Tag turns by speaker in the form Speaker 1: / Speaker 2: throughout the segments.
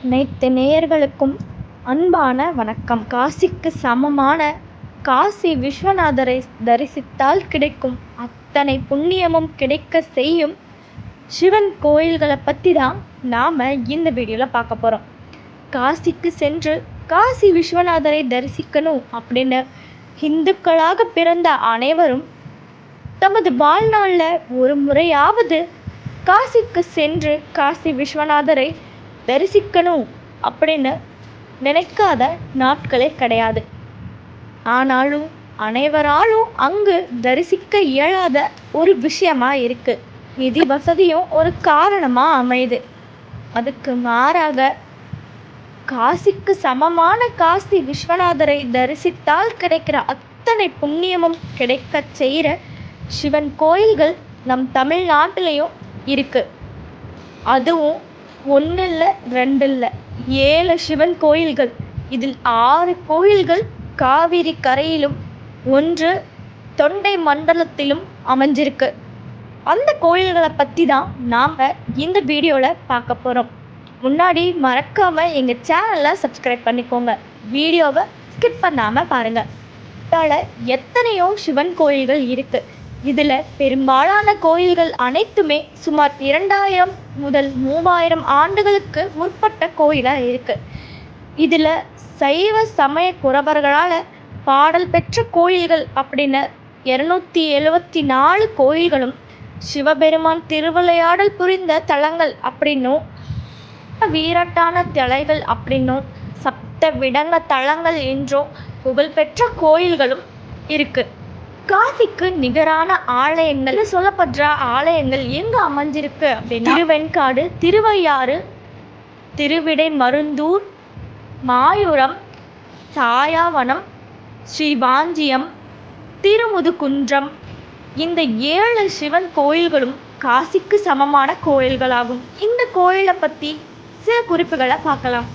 Speaker 1: அனைத்து நேயர்களுக்கும் அன்பான வணக்கம். காசிக்கு சமமான காசி விஸ்வநாதரை தரிசித்தால் கிடைக்கும் அத்தனை புண்ணியமும் கிடைக்க செய்யும் சிவன் கோயில்களை பற்றி தான் நாம் இந்த வீடியோவில் பார்க்க போகிறோம் காசிக்கு சென்று காசி விஸ்வநாதரை தரிசிக்கணும் அப்படின்னு இந்துக்களாக பிறந்த அனைவரும் தமது வாழ்நாளில் ஒரு முறையாவது காசிக்கு சென்று காசி விஸ்வநாதரை தரிசிக்கணும் அப்படின்னு நினைக்காத நாட்களே கிடையாது. ஆனாலும் அனைவராலும் அங்கு தரிசிக்க இயலாத ஒரு விஷயமா இருக்கு. நிதி வசதியும் ஒரு காரணமாக அமையுது. அதுக்கு மாறாக காசிக்கு சமமான காசி விஸ்வநாதரை தரிசித்தால் கிடைக்கிற அத்தனை புண்ணியமும் கிடைக்கச் செய்கிற சிவன் கோயில்கள் நம் தமிழ்நாட்டிலையும் இருக்கு. அதுவும் ஒன்று இல்லை ரெண்டு இல்லை ஏழு சிவன் கோயில்கள். இதில் ஆறு கோயில்கள் காவிரி கரையிலும் ஒன்று தொண்டை மண்டலத்திலும் அமைஞ்சிருக்கு. அந்த கோயில்களை பற்றி தான் நாம் இந்த வீடியோவில் பார்க்க போகிறோம் முன்னாடி மறக்காமல் எங்கள் சேனலை சப்ஸ்கிரைப் பண்ணிக்கோங்க. வீடியோவை ஸ்கிப் பண்ணாமல் பாருங்கள் இதால் எத்தனையோ சிவன் கோயில்கள் இருக்குது இதில் பெரும்பாலான கோயில்கள் அனைத்துமே சுமார் இரண்டாயிரம் முதல் மூவாயிரம் ஆண்டுகளுக்கு முற்பட்ட கோயிலாக இருக்குது இதில் சைவ சமய குறவர்களால் பாடல் பெற்ற கோயில்கள் அப்படின்னு இரநூத்தி எழுவத்தி நாலு கோயில்களும் சிவபெருமான் திருவிளையாடல் புரிந்த தலங்கள் அப்படின்னும் வீரட்டான தலைகள் அப்படின்னும் சப்த விடங்க தலங்கள் என்றும் புகழ்பெற்ற கோயில்களும் இருக்குது காசிக்கு நிகரான ஆலயங்கள். சொல்லப்படுற ஆலயங்கள் எங்க அமைஞ்சிருக்கு அப்படின்னா திருவெண்காடு திருவையாறு திருவிடை மருந்தூர் மாயூரம் சாயாவனம் ஸ்ரீவாஞ்சியம் திருமுதுகுன்றம். இந்த ஏழு சிவன் கோயில்களும் காசிக்கு சமமான கோயில்களாகும். இந்த கோயிலை பற்றி சில குறிப்புகளை பார்க்கலாம்.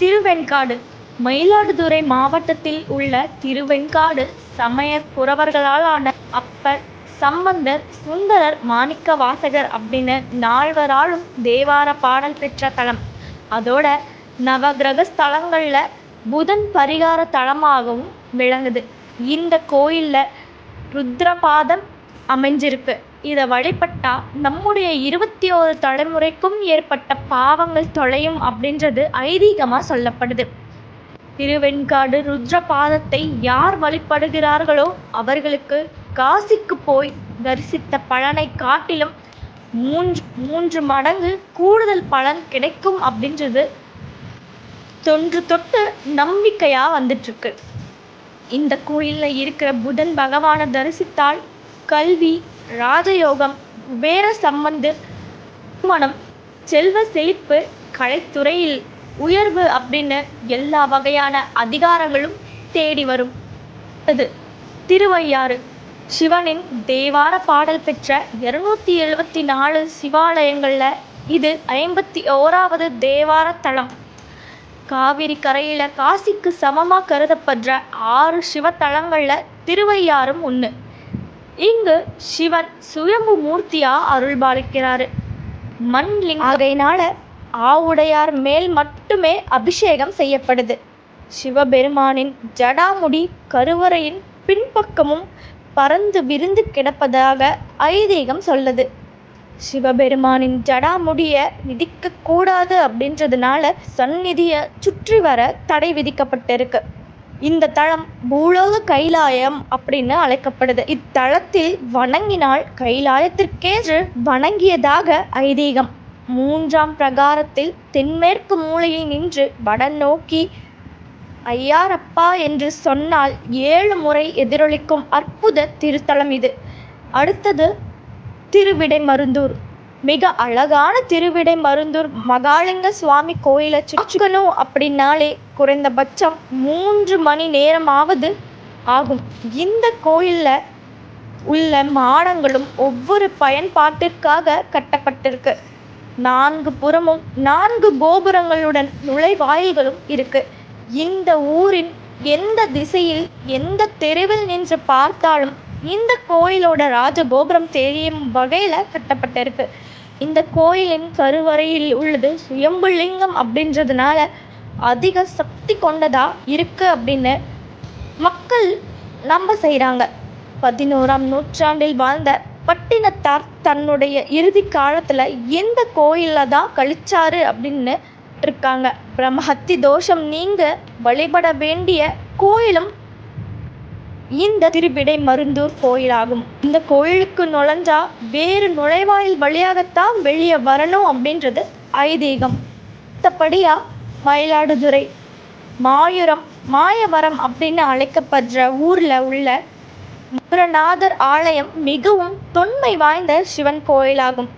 Speaker 1: திருவெண்காடு மயிலாடுதுறை மாவட்டத்தில் உள்ள திருவெண்காடு சமய குறவர்களாலான அப்பர் சம்பந்தர் சுந்தரர் மாணிக்க வாசகர் அப்படின்னு நால்வராலும் தேவார பாடல் பெற்ற தலம். அதோட நவகிரக ஸ்தலங்களில் புதன் பரிகார தலமாகவும் விளங்குது. இந்த கோயிலில் ருத்ரபாதம் அமைஞ்சிருக்கு. இதை வழிபட்டா நம்முடைய இருபத்தி ஓரு தலைமுறைக்கும் ஏற்பட்ட பாவங்கள் தொலையும் அப்படின்றது ஐதீகமாக சொல்லப்படுது. திருவெண்காடு ருத்ரபாதத்தை யார் வழிபடுகிறார்களோ அவர்களுக்கு காசிக்கு போய் தரிசித்த பலனை காட்டிலும் மூன்று மூன்று மடங்கு கூடுதல் பலன் கிடைக்கும் அப்படின்றது தொன்று தொட்டு நம்பிக்கையாக வந்துட்டுருக்கு. இந்த கோயிலில் இருக்கிற புதன் பகவானை தரிசித்தால் கல்வி ராஜயோகம் வேற சம்பந்து மனம் செல்வ செழிப்பு கலைத்துறையில் உயர்வு அப்படின்னு எல்லா வகையான அதிகாரங்களும் தேடி வரும். அது திருவையாறு சிவனின் தேவார பாடல் பெற்ற இருநூத்தி எழுபத்தி நாலு சிவாலயங்களில் இது ஐம்பத்தி ஓராவது தேவார தலம். காவிரி கரையில் காசிக்கு சமமாக கருதப்படுற ஆறு சிவத்தலங்களில் திருவையாறும் ஒன்று இங்கு சிவன் சுயம்பு மூர்த்தியாக அருள்பாலிக்கிறாரு. மண் லிங்க அதனால ஆவுடையார் மேல் மட்டுமே அபிஷேகம் செய்யப்படுது. சிவபெருமானின் ஜடாமுடி கருவறையின் பின்பக்கமும் பறந்து விரிந்து கிடப்பதாக ஐதீகம் சொல்லுது. சிவபெருமானின் ஜடாமுடிய மிதிக்க கூடாது அப்படின்றதுனால சந்நிதியை சுற்றி வர தடை விதிக்கப்பட்டிருக்கு. இந்த தளம் பூலோக கைலாயம் அப்படின்னு அழைக்கப்படுது. இத்தலத்தில் வணங்கினால் கைலாயத்திற்கேற்று வணங்கியதாக ஐதீகம். மூன்றாம் பிரகாரத்தில் தென்மேற்கு மூலையில் நின்று வடநோக்கி நோக்கி ஐயாரப்பா என்று சொன்னால் ஏழு முறை எதிரொலிக்கும் அற்புத திருத்தலம் இது. அடுத்தது திருவிடைமருந்தூர். மிக அழகான திருவிடைமருந்தூர். மகாலிங்க சுவாமி கோயிலை சுற்றுக்கணும் அப்படின்னாலே குறைந்தபட்சம் மூன்று மணி நேரமாவது ஆகும். இந்த கோயிலில் உள்ள மாடங்களும் ஒவ்வொரு பயன்பாட்டிற்காக கட்டப்பட்டிருக்கு. நான்கு புறமும் நான்கு கோபுரங்களுடன் நுழைவாயில்களும் இருக்கு. இந்த ஊரின் எந்த திசையில் எந்த தெருவில் நின்று பார்த்தாலும் இந்த கோயிலோட ராஜகோபுரம் தெரியும் வகையில் கட்டப்பட்டிருக்கு. இந்த கோயிலின் கருவறையில் உள்ளது சுயம்புலிங்கம் அப்படின்றதுனால அதிக சக்தி கொண்டதா இருக்கு அப்படின்னு மக்கள் நம்ப செய்கிறாங்க பதினோராம் நூற்றாண்டில் வாழ்ந்த பட்டினத்தார் தன்னுடைய இறுதி காலத்தில் எந்த கோயிலில் தான் கழிச்சாரு அப்படின்னு இருக்காங்க. பிரம்மஹத்தி தோஷம் நீங்க வழிபட வேண்டிய கோயிலும் இந்த திருவிடை மருந்தூர் கோயிலாகும். இந்த கோயிலுக்கு நுழைஞ்சா வேறு நுழைவாயில் வழியாகத்தான் வெளியே வரணும் அப்படின்றது ஐதீகம். மற்றபடியா மயிலாடுதுறை மாயுரம் மாயவரம் அப்படின்னு அழைக்கப்படுற ஊரில் உள்ள முரநாதர் ஆலயம் மிகவும் தொன்மை வாய்ந்த சிவன் கோயிலாகும்.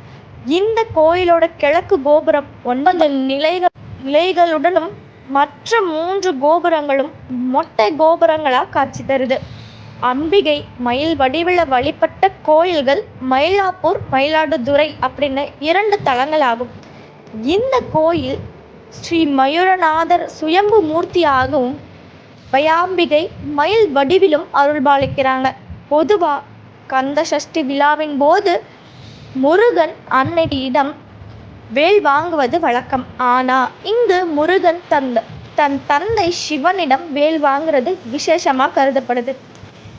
Speaker 1: இந்த கோயிலோட கிழக்கு கோபுரம் ஒன்பது நிலைகள் நிலைகளுடனும் மற்ற மூன்று கோபுரங்களும் மொட்டை கோபுரங்களாக காட்சி தருது. அம்பிகை மயில் வடிவில் வழிபட்ட கோயில்கள் மயிலாப்பூர் மயிலாடுதுறை அப்படின்னு இரண்டு தலங்களாகும். இந்த கோயில் ஸ்ரீ மயூரநாதர் சுயம்பு மூர்த்தியாகவும் பயாம்பிகை மயில் வடிவிலும் அருள்பாலிக்கிறாங்க. பொதுவா கந்த சஷ்டி விழாவின் போது முருகன் அன்னையிடம் வேல் வாங்குவது வழக்கம். ஆனா இங்கு முருகன் தந்த தன் தந்தை சிவனிடம் வேல் வாங்குறது விசேஷமா கருதப்படுது.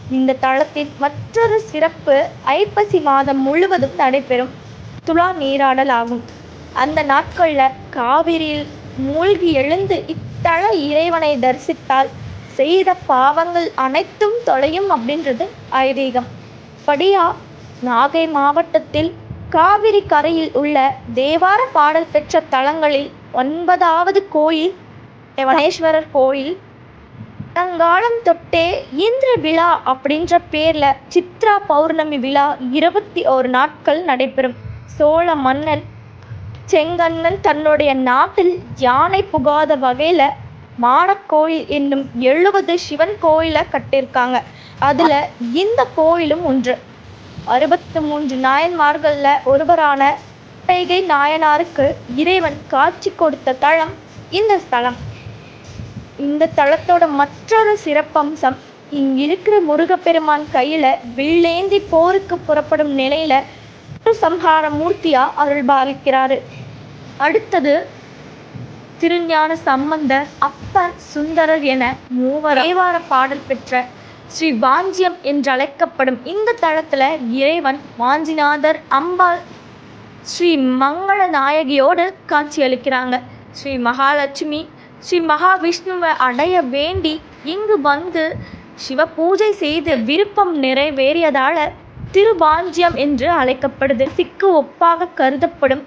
Speaker 1: இந்த தளத்தின் மற்றொரு சிறப்பு ஐப்பசி மாதம் முழுவதும் நடைபெறும். துலா நீராடல் ஆகும். அந்த நாட்களில் காவிரியில் மூழ்கி எழுந்து இத்தல இறைவனை தரிசித்தால் செய்த பாவங்கள் அனைத்தும் தொலையும் அப்படின்றது ஐதீகம். படியா நாகை மாவட்டத்தில் காவிரி கரையில் உள்ள தேவார பாடல் பெற்ற தலங்களில் ஒன்பதாவது கோயில் யவனேஸ்வரர் கோயில். தங்காலம் தொட்டே இந்திர விழா அப்படின்ற பேரில் சித்ரா பௌர்ணமி விழா இருபத்தி ஒரு நாட்கள் நடைபெறும். சோழ மன்னன் செங்கண்ணன் தன்னுடைய நாட்டில் யானை புகாத வகையில் மாடக்கோயில் என்னும் எழுபது சிவன் கோயிலை கட்டியிருக்காங்க. அதில் இந்த கோயிலும் ஒன்று. அறுபத்து மூன்று நாயன்மார்களில் ஒருவரான பெய்கை நாயனாருக்கு இறைவன் காட்சி கொடுத்த தலம் இந்த ஸ்தலம். இந்த தளத்தோட மற்றொரு சிறப்பம்சம் இங்கிருக்கிற முருகப்பெருமான் கையில வில்லேந்தி போருக்கு புறப்படும் நிலையில சம்ஹார மூர்த்தியா அருள்பாலிக்கிறாரு. அடுத்தது திருஞான சம்பந்தர் அப்பர் சுந்தரர் என மூவர் தேவார பாடல் பெற்ற ஸ்ரீ வாஞ்சியம் என்றழைக்கப்படும் இந்த தளத்துல இறைவன் வாஞ்சிநாதர் அம்பாள் ஸ்ரீ மங்கள நாயகியோடு காட்சியளிக்கிறாங்க ஸ்ரீ மகாலட்சுமி ஸ்ரீ மகாவிஷ்ணுவை அடைய வேண்டி இங்கு வந்து சிவ பூஜை செய்து விருப்பம் நிறைவேறியதால திருவாஞ்சியம் என்று அழைக்கப்படுது. சிக்கு ஒப்பாக கருதப்படும்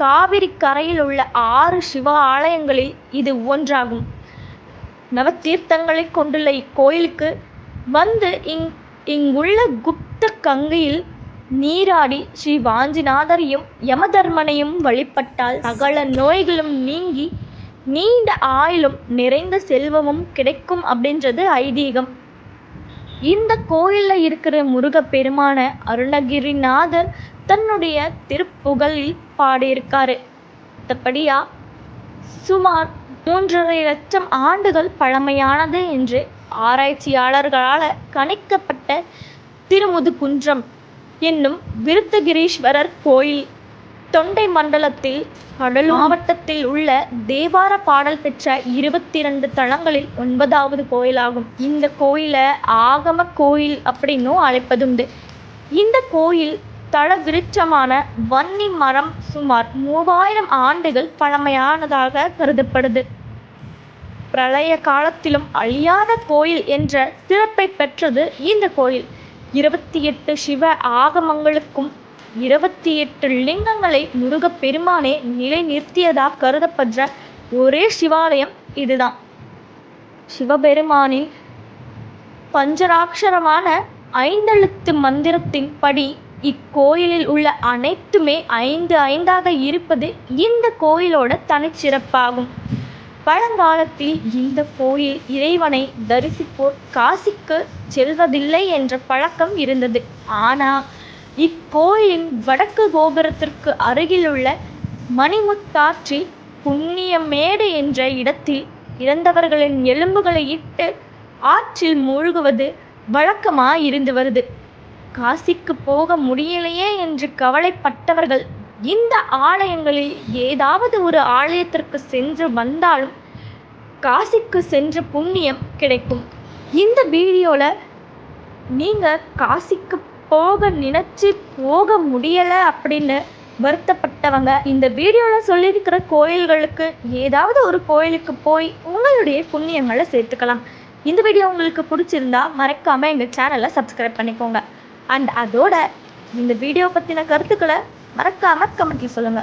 Speaker 1: காவிரி கரையில் உள்ள ஆறு சிவ ஆலயங்களில் இது ஒன்றாகும். நவதீர்த்தங்களை கொண்டுள்ள இக்கோயிலுக்கு வந்து இங் இங்குள்ள குப்த கங்கையில் நீராடி ஸ்ரீ வாஞ்சிநாதரையும் யமதர்மனையும் வழிபட்டால் சகல நோய்களும் நீங்கி நீண்ட ஆயுளும் நிறைந்த செல்வமும் கிடைக்கும் அப்படின்றது ஐதீகம். இந்த கோயிலில் இருக்கிற முருகப்பெருமான அருணகிரிநாதர் தன்னுடைய திருப்புகழில் பாடியிருக்காரு. மற்றபடியா சுமார் மூன்றரை லட்சம் ஆண்டுகள் பழமையானது என்று ஆராய்ச்சியாளர்களால் கணிக்கப்பட்ட திருமுதுகுன்றம் என்னும் விருத்தகிரீஸ்வரர் கோயில் தொண்டை மண்டலத்தில் கடலூர் மாவட்டத்தில் உள்ள தேவார பாடல் பெற்ற இருபத்தி இரண்டு தலங்களில் ஒன்பதாவது கோயிலாகும். இந்த கோயிலை ஆகம கோயில் அப்படின்னும் அழைப்பதுண்டு. இந்த கோயில் தல விருட்சமான வன்னி மரம் சுமார் மூவாயிரம் ஆண்டுகள் பழமையானதாக கருதப்படுது. பிரளய காலத்திலும் அழியாத கோயில் என்ற சிறப்பை பெற்றது இந்த கோயில். இருபத்தி எட்டு சிவ ஆகமங்களுக்கும் இருபத்தி எட்டு லிங்கங்களை முருகப்பெருமானே நிலை நிறுத்தியதாக கருதப்படுற ஒரே சிவாலயம் இதுதான். சிவபெருமானின் பஞ்சராட்சரமான ஐந்தெழுத்து மந்திரத்தின் படி இக்கோயிலில் உள்ள அனைத்துமே ஐந்து ஐந்தாக இருப்பது இந்த கோயிலோட தனிச்சிறப்பாகும். பழங்காலத்தில் இந்த கோயில் இறைவனை தரிசிப்போர் காசிக்கு செல்வதில்லை என்ற பழக்கம் இருந்தது. ஆனால் இக்கோயிலின் வடக்கு கோபுரத்திற்கு அருகிலுள்ள மணிமுத்தாற்றில் புண்ணியமேடு என்ற இடத்தில் இறந்தவர்களின் எலும்புகளை இட்டு ஆற்றில் மூழ்குவது வழக்கமாக இருந்து வருது. காசிக்கு போக முடியலையே என்று கவலைப்பட்டவர்கள் இந்த ஆலயங்களில் ஏதாவது ஒரு ஆலயத்திற்கு சென்று வந்தாலும் காசிக்கு சென்ற புண்ணியம் கிடைக்கும். இந்த வீடியோவில் நீங்கள் காசிக்கு போக நினச்சி போக முடியலை அப்படின்னு வருத்தப்பட்டவங்க இந்த வீடியோவில் சொல்லியிருக்கிற கோயில்களுக்கு ஏதாவது ஒரு கோயிலுக்கு போய் உங்களுடைய புண்ணியங்களை சேர்த்துக்கலாம். இந்த வீடியோ உங்களுக்கு பிடிச்சிருந்தா மறக்காமல் எங்கள் சேனலை சப்ஸ்கிரைப் பண்ணிக்கோங்க. அண்ட் அதோட இந்த வீடியோ பற்றின கருத்துக்களை மறக்காமல் கமெண்ட்டில் சொல்லுங்கள்